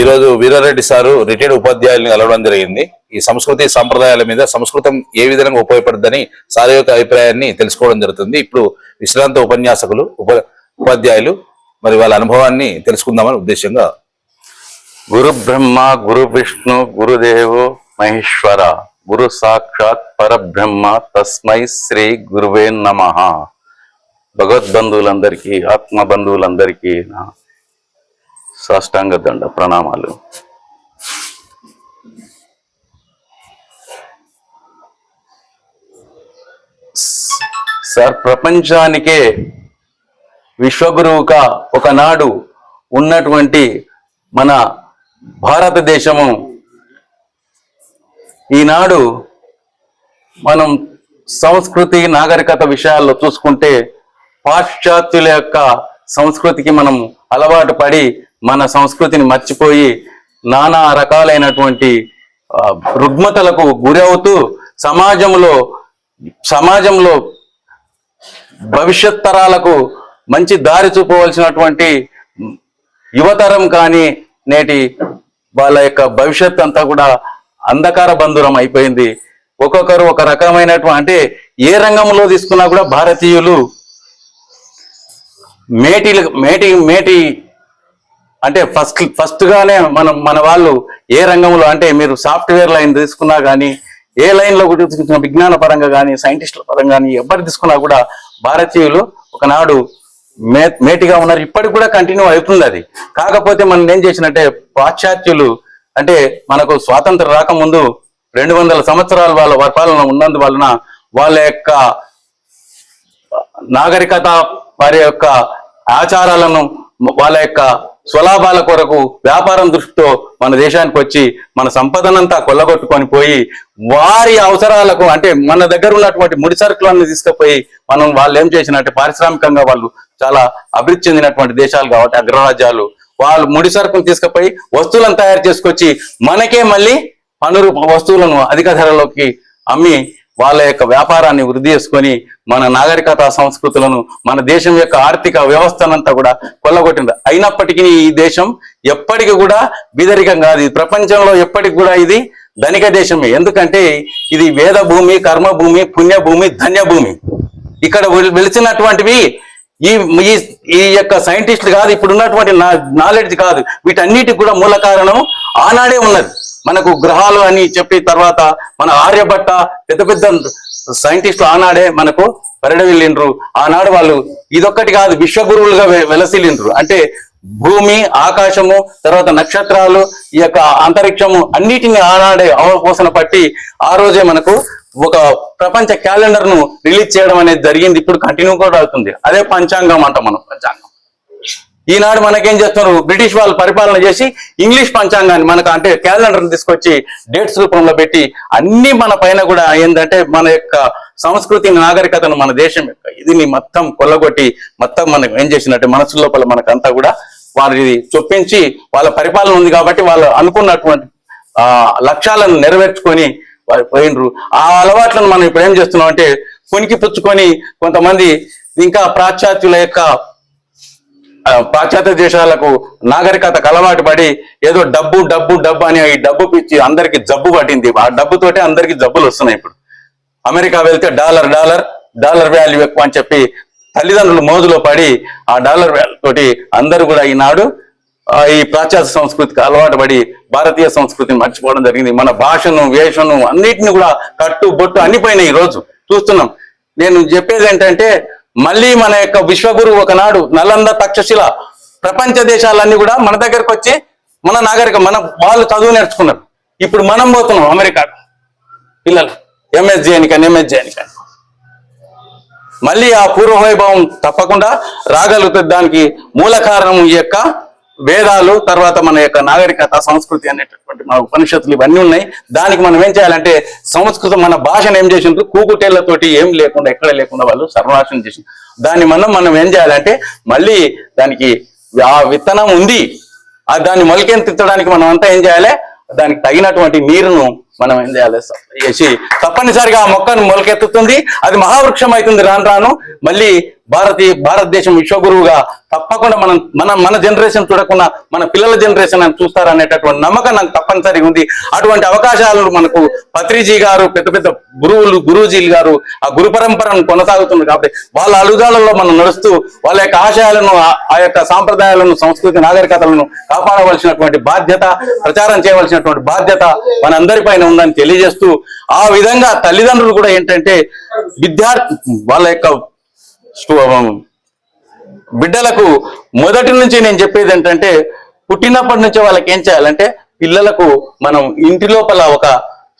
ఈరోజు Veerareddy sir retired ఉపాధ్యాయుల్ని కలవడం జరిగింది. ఈ సంస్కృతి సంప్రదాయాల మీద సంస్కృతం ఏ విధంగా ఉపయోగపడుతుందని సార్ యొక్క అభిప్రాయాన్ని తెలుసుకోవడం జరుగుతుంది. ఇప్పుడు విశ్రాంత ఉపన్యాసకులు ఉప ఉపాధ్యాయులు మరి వాళ్ళ అనుభవాన్ని తెలుసుకుందామని ఉద్దేశంగా. గురు బ్రహ్మ గురు విష్ణు గురుదేవు మహేశ్వర గురు సాక్షాత్ పరబ్రహ్మ తస్మై శ్రీ గురువే నమ. భగవద్బంధువులందరికీ ఆత్మ బంధువులందరికీ నా సాష్టాంగ దండ ప్రణామాలు. సార్ ప్రపంచానికే విశ్వగురువుగా ఒకనాడు ఉన్నటువంటి మన భారతదేశము ఈనాడు మనం సంస్కృతి నాగరికత విషయాల్లో చూసుకుంటే పాశ్చాత్యుల యొక్క సంస్కృతికి మనం అలవాటు పడి మన సంస్కృతిని మర్చిపోయి నానా రకాలైనటువంటి రుగ్మతలకు రుగ్మతలకు గురవుతూ సమాజంలో సమాజంలో భవిష్యత్ తరాలకు మంచి దారి చూపవలసినటువంటి యువతరం కానీ నేటి వాళ్ళ యొక్క భవిష్యత్ అంతా కూడా అంధకార బంధురం అయిపోయింది. ఒక్కొక్కరు ఒక రకమైనటువంటి అంటే ఏ రంగంలో తీసుకున్నా కూడా భారతీయులు మేటి మేటి మేటి అంటే ఫస్ట్ ఫస్ట్ గానే మనం మన వాళ్ళు ఏ రంగంలో అంటే మీరు సాఫ్ట్వేర్ లైన్ తీసుకున్నా కానీ ఏ లైన్లో కూడా తీసుకున్న విజ్ఞాన పరంగా కానీ సైంటిస్టుల పరంగా కానీ ఎవరు తీసుకున్నా కూడా భారతీయులు ఒకనాడు మే మేటిగా ఉన్నారు. ఇప్పటికి కూడా కంటిన్యూ అవుతుంది అది. కాకపోతే మనం ఏం చేసినట్టే పాశ్చాత్యులు అంటే మనకు స్వాతంత్రం రాకముందు రెండు వందల సంవత్సరాలు వాళ్ళ పరిపాలన ఉన్నందు వలన వాళ్ళ యొక్క నాగరికత వారి యొక్క ఆచారాలను వాళ్ళ యొక్క స్వలాభాల కొరకు వ్యాపారం దృష్టితో మన దేశానికి వచ్చి మన సంపదనంతా కొల్లగొట్టుకొని పోయి వారి అవసరాలకు అంటే మన దగ్గర ఉన్నటువంటి ముడి సరుకులన్నీ తీసుకుపోయి మనం వాళ్ళు ఏం చేసినట్టే పారిశ్రామికంగా వాళ్ళు చాలా అభివృద్ధి చెందినటువంటి దేశాలు కాబట్టి అగ్రరాజ్యాలు. వాళ్ళు ముడి సరుకులు తీసుకుపోయి వస్తువులను తయారు చేసుకొచ్చి మనకే మళ్ళీ అనురూప వస్తువులను అధిక ధరలోకి అమ్మి వాళ్ళ యొక్క వ్యాపారాన్ని వృద్ధి చేసుకొని మన నాగరికత సంస్కృతులను మన దేశం యొక్క ఆర్థిక వ్యవస్థనంతా కూడా కొల్లగొట్టింది అయినప్పటికీ ఈ దేశం ఎప్పటికి కూడా బీదరికం కాదు. ప్రపంచంలో ఎప్పటికి కూడా ఇది ధనిక దేశమే. ఎందుకంటే ఇది వేద భూమి కర్మ భూమి పుణ్య భూమి ధన్య భూమి. ఇక్కడ వెలిచినటువంటివి ఈ ఈ ఈ యొక్క సైంటిస్టులు కాదు ఇప్పుడు ఉన్నటువంటి నాలెడ్జ్ కాదు. వీటన్నిటికి కూడా మూల కారణం ఆనాడే ఉన్నది. మనకు గ్రహాలు అని చెప్పి తర్వాత మన ఆర్యభట్ట పెద్ద పెద్ద సైంటిస్టులు ఆనాడే మనకు పరిడవిల్లిండ్రు ఆనాడు వాళ్ళు ఇదొక్కటి కాదు విశ్వగురువులుగా వెలసిల్లిండ్రు. అంటే భూమి ఆకాశము తర్వాత నక్షత్రాలు ఈ యొక్క అంతరిక్షము అన్నిటిని ఆనాడే అవపోసన పట్టి ఆ రోజే మనకు ఒక ప్రపంచ క్యాలెండర్ను రిలీజ్ చేయడం అనేది జరిగింది. ఇప్పుడు కంటిన్యూ కూడా అవుతుంది. అదే పంచాంగం అంట మనం పంచాంగం. ఈనాడు మనకేం చేస్తున్నారు బ్రిటిష్ వాళ్ళు పరిపాలన చేసి ఇంగ్లీష్ పంచాంగాన్ని మనకు అంటే క్యాలెండర్ తీసుకొచ్చి డేట్స్ రూపంలో పెట్టి అన్ని మన పైన కూడా ఏంటంటే మన యొక్క సంస్కృతి నాగరికతను మన దేశం యొక్క ఇదిని మొత్తం కొల్లగొట్టి మొత్తం మనకు ఏం చేసినట్టే మనసు లోపల మనకంతా కూడా వారిది చొప్పించి వాళ్ళ పరిపాలన ఉంది కాబట్టి వాళ్ళు అనుకున్నటువంటి ఆ లక్ష్యాలను నెరవేర్చుకొని వారు పోయినరు. ఆ అలవాట్లను మనం ఇప్పుడు ఏం చేస్తున్నాం అంటే కొనికి పుచ్చుకొని కొంతమంది ఇంకా పాశ్చాత్యుల యొక్క పాశ్చాత్య దేశాలకు నాగరికత అలవాటు పడి ఏదో డబ్బు డబ్బు డబ్బు అని ఈ డబ్బు పిచ్చి అందరికి జబ్బు పట్టింది. ఆ డబ్బుతోటే అందరికి జబ్బులు వస్తున్నాయి ఇప్పుడు. అమెరికా వెళ్తే డాలర్ డాలర్ డాలర్ వాల్యూ ఎక్కువ అని చెప్పి తల్లిదండ్రులు మోజులో పడి ఆ డాలర్ వాల్యూ తోటి అందరూ కూడా ఈనాడు ఈ పాశ్చాత్య సంస్కృతికి అలవాటు పడి భారతీయ సంస్కృతిని మర్చిపోవడం జరిగింది. మన భాషను వేషను అన్నిటిని కూడా కట్టు బొట్టు అన్ని పోయినాయి ఈ రోజు చూస్తున్నాం. నేను చెప్పేది ఏంటంటే మళ్ళీ మన యొక్క విశ్వగురు ఒకనాడు నలంద తక్షశిల ప్రపంచ దేశాలన్నీ కూడా మన దగ్గరకు వచ్చి మన నాగరికం మన వాళ్ళు చదువు నేర్చుకున్నారు. ఇప్పుడు మనం పోతున్నాం అమెరికా. పిల్లలు ఎంఎస్జే అని కానీ ఎంఎస్జే అని కానీ. మళ్ళీ ఆ పూర్వ వైభవం తప్పకుండా రాగలుగుతుంది. దానికి మూల కారణం ఈ యొక్క వేదాలు తర్వాత మన యొక్క నాగరికత సంస్కృతి అనేటటువంటి మన ఉపనిషత్తులు ఇవన్నీ ఉన్నాయి. దానికి మనం ఏం చేయాలంటే సంస్కృతం మన భాషను ఏం చేసిండ్రు? కూకుటేళ్ళతోటి ఏం లేకుండా ఎక్కడ లేకుండా వాళ్ళు సర్వనాశనం చేసింది దాన్ని మనం మనం ఏం చేయాలంటే మళ్ళీ దానికి ఆ విత్తనం ఉంది. ఆ దాన్ని మొలకెత్తించడానికి మనం అంతా ఏం చేయాలి? దానికి తగినటువంటి నీరును మనం ఏం చేయాలి? చేసి తప్పనిసరిగా ఆ మొక్కను మొలకెత్తుతుంది. అది మహావృక్షం అవుతుంది రాను రాను. మళ్ళీ భారతీయ భారతదేశం విశ్వగురువుగా తప్పకుండా మనం మన మన జనరేషన్ చూడకుండా మన పిల్లల జనరేషన్ అని చూస్తారనేటటువంటి నమ్మకం నాకు తప్పనిసరిగా ఉంది. అటువంటి అవకాశాలు మనకు పత్రిజీ గారు పెద్ద పెద్ద గురువులు గురూజీలు గారు ఆ గురు పరంపరను కొనసాగుతుంది కాబట్టి వాళ్ళ అడుగుదాలలో మనం నడుస్తూ వాళ్ళ యొక్క ఆశయాలను ఆ- యొక్క సాంప్రదాయాలను సంస్కృతి నాగరికతలను కాపాడవలసినటువంటి బాధ్యత ప్రచారం చేయవలసినటువంటి బాధ్యత మనందరిపైన ఉందని తెలియజేస్తూ ఆ విధంగా తల్లిదండ్రులు కూడా ఏంటంటే విద్యార్థి వాళ్ళ యొక్క బిడ్డలకు మొదటి నుంచి నేను చెప్పేది ఏంటంటే పుట్టినప్పటి నుంచే వాళ్ళకి ఏం చేయాలంటే పిల్లలకు మనం ఇంటి లోపల ఒక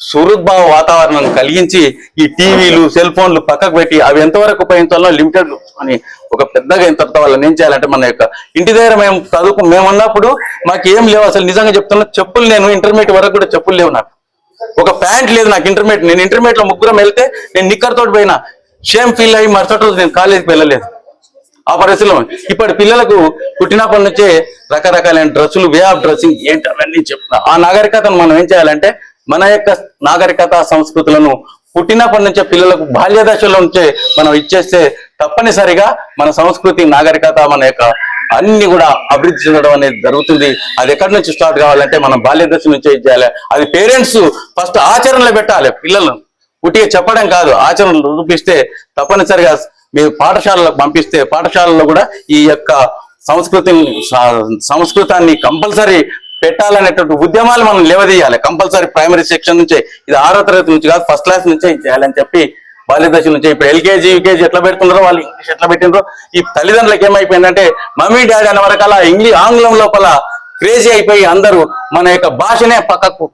సుహృద్భావ వాతావరణం కలిగించి ఈ టీవీలు సెల్ ఫోన్లు పక్కకు పెట్టి అవి ఎంతవరకు ఉపయోగించాలో లిమిటెడ్ అని ఒక పెద్దగా అయిన వాళ్ళని ఏం చేయాలంటే మన యొక్క ఇంటి దగ్గర మేము చదువుకు మేము ఉన్నప్పుడు మాకు ఏం లేవు అసలు. నిజంగా చెప్తున్నా చెప్పులు నేను ఇంటర్మీడియట్ వరకు కూడా చెప్పులు లేవు నాకు. ఒక ప్యాంట్ లేదు నాకు ఇంటర్మీడియట్ నేను ఇంటర్మీడియట్లో ముగ్గురం వెళ్తే నేను నిక్కర్ తోటి పోయినా. షేమ్ ఫీల్ అయ్యి మరుసటి రోజు నేను కాలేజీకి వెళ్ళలేదు. ఆ పరిస్థితిలో ఇప్పటి పిల్లలకు పుట్టినప్పటి నుంచే రకరకాలైన డ్రెస్సులు వే ఆఫ్ డ్రెస్సింగ్ ఏంటి అవన్నీ చెప్తున్నా. ఆ నాగరికతను మనం ఏం చేయాలంటే మన యొక్క నాగరికత సంస్కృతులను పుట్టినప్పటి నుంచే పిల్లలకు బాల్య దశలో నుంచే మనం ఇచ్చేస్తే తప్పనిసరిగా మన సంస్కృతి నాగరికత మన యొక్క అన్ని కూడా అభివృద్ధి చెందడం అనేది జరుగుతుంది. అది ఎక్కడి నుంచి స్టార్ట్ కావాలంటే మనం బాల్య దశ నుంచే ఇచ్చేయాలి. అది పేరెంట్స్ ఫస్ట్ ఆచరణలో పెట్టాలి పిల్లలను. ఉట్టిగా చెప్పడం కాదు ఆచరణలు చూపిస్తే తప్పనిసరిగా మీరు పాఠశాలలకు పంపిస్తే పాఠశాలలో కూడా ఈ యొక్క సంస్కృతిని సంస్కృతాన్ని కంపల్సరీ పెట్టాలనేటువంటి ఉద్యమాలు మనం లేవదీయాలి. కంపల్సరీ ప్రైమరీ సెక్షన్ నుంచే ఇది ఆరో తరగతి నుంచి కాదు ఫస్ట్ క్లాస్ నుంచే చేయాలని చెప్పి బాల్య దశ నుంచి ఇప్పుడు ఎల్కేజీ యూకేజీ ఎట్లా పెడుతున్నారో వాళ్ళు ఇంగ్లీష్ ఎట్లా పెట్టినారో ఈ తల్లిదండ్రులకు ఏమైపోయిందంటే మమ్మీ డాడీ అనే వరకల్లా ఇంగ్లీష్ ఆంగ్లం లోపల క్రేజీ అయిపోయి అందరూ మన యొక్క భాషనే పక్కకు.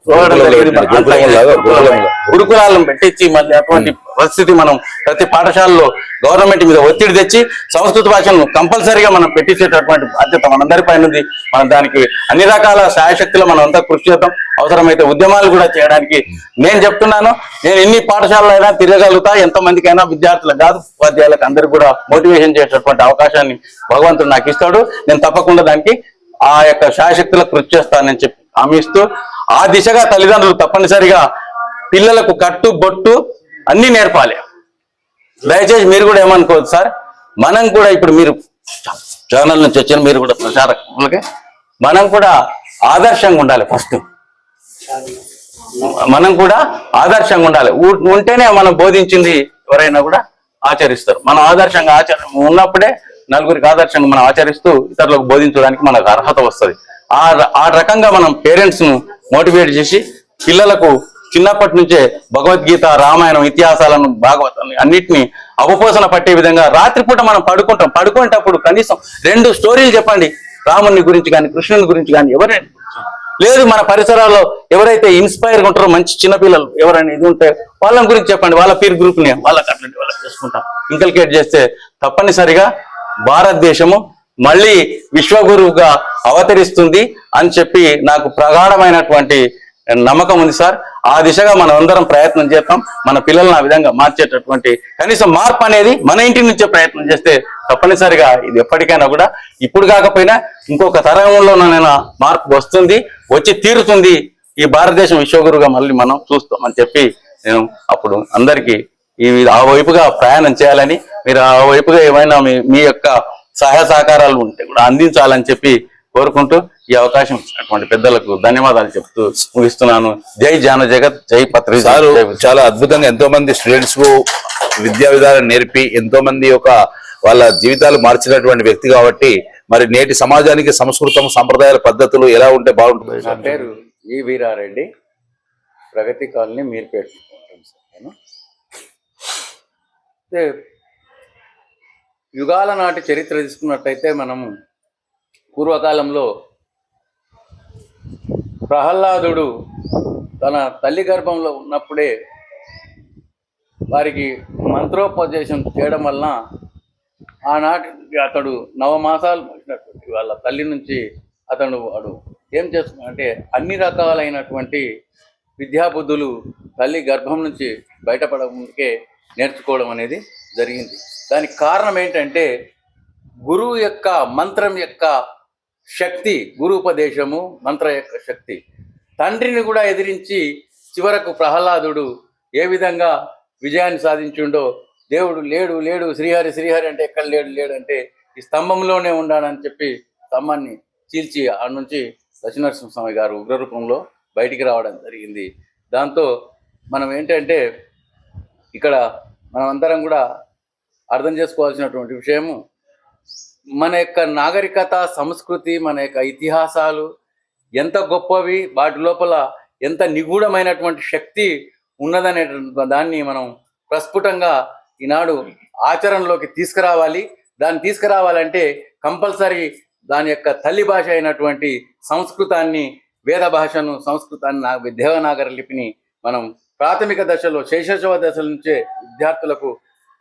గురుకులాలను పెట్టించి మళ్ళీ అటువంటి పరిస్థితి మనం ప్రతి పాఠశాలలో గవర్నమెంట్ మీద ఒత్తిడి తెచ్చి సంస్కృత భాషను కంపల్సరీగా మనం పెట్టించేటటువంటి బాధ్యత మనందరిపైన ఉంది. మనం దానికి అన్ని రకాల శాయశక్తులు మనం అంతా కృషి చేద్దాం. అవసరమైతే ఉద్యమాలు కూడా చేయడానికి నేను చెప్తున్నాను. నేను ఎన్ని పాఠశాలలో అయినా తిరగలుగుతా. ఎంతమందికైనా విద్యార్థులకు కాదు. ఉపాధ్యాయులకు అందరికి కూడా మోటివేషన్ చేసేటటువంటి అవకాశాన్ని భగవంతుడు నాకు ఇస్తాడు. నేను తప్పకుండా దానికి ఆ యొక్క శాయశక్తుల కృషి చేస్తానని చెప్పి హామీ ఇస్తూ ఆ దిశగా తల్లిదండ్రులు తప్పనిసరిగా పిల్లలకు కట్టు బొట్టు అన్ని నేర్పాలి. దయచేసి మీరు కూడా ఏమనుకోవద్దు సార్. మనం కూడా ఇప్పుడు మీరు ఛానల్ నుంచి వచ్చిన మీరు కూడా ప్రచారకులకి మనం కూడా ఆదర్శంగా ఉండాలి ఫస్ట్. మనం కూడా ఆదర్శంగా ఉండాలి. ఉంటేనే మనం బోధించింది ఎవరైనా కూడా ఆచరిస్తారు. మనం ఆదర్శంగా ఆచరణ ఉన్నప్పుడే నలుగురికి ఆదర్శంగా మనం ఆచరిస్తూ ఇతరులకు బోధించడానికి మనకు అర్హత వస్తుంది. ఆ ఆ రకంగా మనం పేరెంట్స్ను మోటివేట్ చేసి పిల్లలకు చిన్నప్పటి నుంచే భగవద్గీత రామాయణం ఇతిహాసాలను భాగవతాన్ని అన్నిటిని అవపోసన పట్టే విధంగా రాత్రిపూట మనం పడుకుంటాం. పడుకునేటప్పుడు కనీసం రెండు స్టోరీలు చెప్పండి. రాముని గురించి కానీ కృష్ణుని గురించి కానీ ఎవరైనా లేదు మన పరిసరాల్లో ఎవరైతే ఇన్స్పైర్ ఉంటారో మంచి చిన్నపిల్లలు ఎవరైనా ఇది ఉంటే వాళ్ళని గురించి చెప్పండి. వాళ్ళ పీర్ గ్రూప్ని వాళ్ళకి అట్లాంటి వాళ్ళకి చేసుకుంటాం. ఇంకల్కేట్ చేస్తే తప్పనిసరిగా భారతదేశము మళ్ళీ విశ్వగురువుగా అవతరిస్తుంది అని చెప్పి నాకు ప్రగాఢమైనటువంటి నమ్మకం ఉంది సార్. ఆ దిశగా మనం అందరం ప్రయత్నం చేస్తాం మన పిల్లల్ని ఆ విధంగా మార్చేటటువంటి కనీసం మార్పు అనేది మన ఇంటి నుంచే ప్రయత్నం చేస్తే తప్పనిసరిగా ఇది ఎప్పటికైనా కూడా ఇప్పుడు కాకపోయినా ఇంకొక తరంలోనైనా మార్పు వస్తుంది వచ్చి తీరుతుంది. ఈ భారతదేశం విశ్వగురుగా మళ్ళీ మనం చూస్తామని చెప్పి నేను అప్పుడు అందరికీ ఈ ఆ వైపుగా ప్రయాణం చేయాలని మీరు ఆ వైపుగా ఏమైనా మీ మీ యొక్క సహాయ సహకారాలు ఉంటే కూడా అందించాలని చెప్పి కోరుకుంటూ ఈ అవకాశం ఇచ్చినటువంటి పెద్దలకు ధన్యవాదాలు చెప్తూ ముగిస్తున్నాను. జై జాన జగత్ జై పత్రి సారు చాలా అద్భుతంగా ఎంతో మంది స్టూడెంట్స్కు విద్యా విధానం నేర్పి ఎంతో మంది యొక్క వాళ్ళ జీవితాలు మార్చినటువంటి వ్యక్తి కాబట్టి మరి నేటి సమాజానికి సంస్కృతం సంప్రదాయాల పద్ధతులు ఎలా ఉంటే నా బాగుంటుంది పేరు ఈ వీరారెడ్డి. ప్రగతి కాలనీ మీర్పేట ఉంటాను సార్ నేను అయితే యుగాల నాటి చరిత్ర తీసుకున్నట్టయితే మనము పూర్వకాలంలో ప్రహ్లాదుడు తన తల్లి గర్భంలో ఉన్నప్పుడే వారికి మంత్రోపదేశం చేయడం వలన ఆనాటి అతడు నవమాసాలు వచ్చినటువంటి వాళ్ళ తల్లి నుంచి అతను వాడు ఏం చేస్తున్నాడంటే అన్ని రకాలైనటువంటి విద్యాబుద్ధులు తల్లి గర్భం నుంచి బయటపడక ముందుకే నేర్చుకోవడం అనేది జరిగింది. దానికి కారణం ఏంటంటే గురువు యొక్క మంత్రం యొక్క శక్తి గురుపదేశము మంత్ర యొక్క శక్తి. తండ్రిని కూడా ఎదిరించి చివరకు ప్రహ్లాదుడు ఏ విధంగా విజయాన్ని సాధించుండో దేవుడు లేడు లేడు శ్రీహరి శ్రీహరి అంటే ఎక్కడ లేడు లేడు అంటే ఈ స్తంభంలోనే ఉండాలని చెప్పి స్తంభాన్ని చీల్చి ఆ నుంచి లక్ష్మీనరసింహస్వామి గారు ఉగ్రరూపంలో బయటికి రావడం జరిగింది. దాంతో మనం ఏంటంటే ఇక్కడ మనం అందరం కూడా అర్థం చేసుకోవాల్సినటువంటి విషయము మన యొక్క నాగరికత సంస్కృతి మన యొక్క ఇతిహాసాలు ఎంత గొప్పవి వాటి లోపల ఎంత నిగూఢమైనటువంటి శక్తి ఉన్నదనే దాన్ని మనం ప్రస్ఫుటంగా ఈనాడు ఆచరణలోకి తీసుకురావాలి. దాన్ని తీసుకురావాలంటే కంపల్సరీ దాని యొక్క తల్లి భాష అయినటువంటి సంస్కృతాన్ని వేద భాషను సంస్కృతాన్ని నా దేవనాగర లిపిని మనం ప్రాథమిక దశలో శైశవ దశల నుంచే విద్యార్థులకు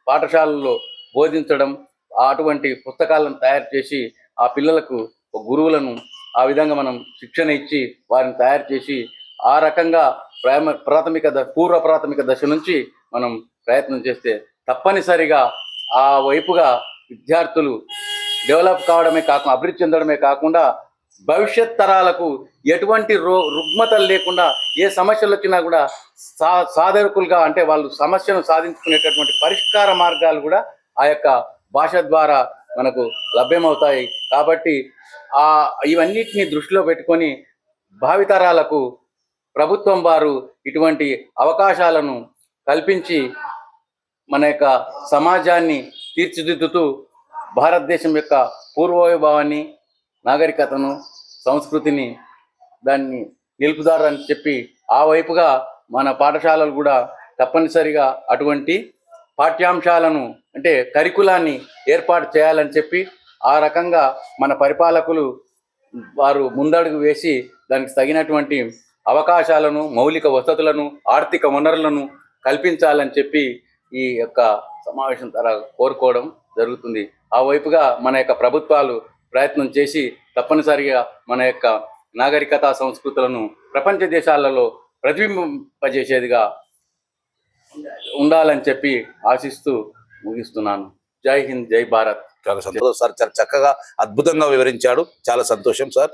పాఠశాలల్లో బోధించడం అటువంటి పుస్తకాలను తయారు చేసి ఆ పిల్లలకు గురువులను ఆ విధంగా మనం శిక్షణ ఇచ్చి వారిని తయారు చేసి ఆ రకంగా ప్రైమ ప్రాథమిక ద పూర్వ ప్రాథమిక దశ నుంచి మనం ప్రయత్నం చేస్తే తప్పనిసరిగా ఆ వైపుగా విద్యార్థులు డెవలప్ కావడమే కాకుండా అభివృద్ధి చెందడమే కాకుండా భవిష్యత్ తరాలకు ఎటువంటి రో రుగ్మతలు లేకుండా ఏ సమస్యలు వచ్చినా కూడా సా సాధకులుగా అంటే వాళ్ళు సమస్యను సాధించుకునేటటువంటి పరిష్కార మార్గాలు కూడా ఆ యొక్క భాష ద్వారా మనకు లభ్యమవుతాయి. కాబట్టి ఆ ఇవన్నిటిని దృష్టిలో పెట్టుకొని భావితరాలకు ప్రభుత్వం వారు ఇటువంటి అవకాశాలను కల్పించి మన యొక్క సమాజాన్ని తీర్చిదిద్దుతూ భారతదేశం యొక్క పూర్వవైభవాన్ని నాగరికతను సంస్కృతిని దాన్ని నిలుపుదారని చెప్పి ఆ వైపుగా మన పాఠశాలలు కూడా తప్పనిసరిగా అటువంటి పాఠ్యాంశాలను అంటే కరికులాన్ని ఏర్పాటు చేయాలని చెప్పి ఆ రకంగా మన పరిపాలకులు వారు ముందడుగు వేసి దానికి తగినటువంటి అవకాశాలను మౌలిక వసతులను ఆర్థిక వనరులను కల్పించాలని చెప్పి ఈ యొక్క సమావేశం ద్వారా కోరుకోవడం జరుగుతుంది. ఆ వైపుగా మన యొక్క ప్రభుత్వాలు ప్రయత్నం చేసి తప్పనిసరిగా మన యొక్క నాగరికత సంస్కృతులను ప్రపంచ దేశాలలో ప్రతిబింబింపజేసేదిగా ఉండాలని చెప్పి ఆశిస్తూ ముగిస్తున్నాను. జై హింద్ జై భారత్. చాలా సంతోషం. సార్ చాలా చక్కగా అద్భుతంగా వివరించాడు. చాలా సంతోషం సార్.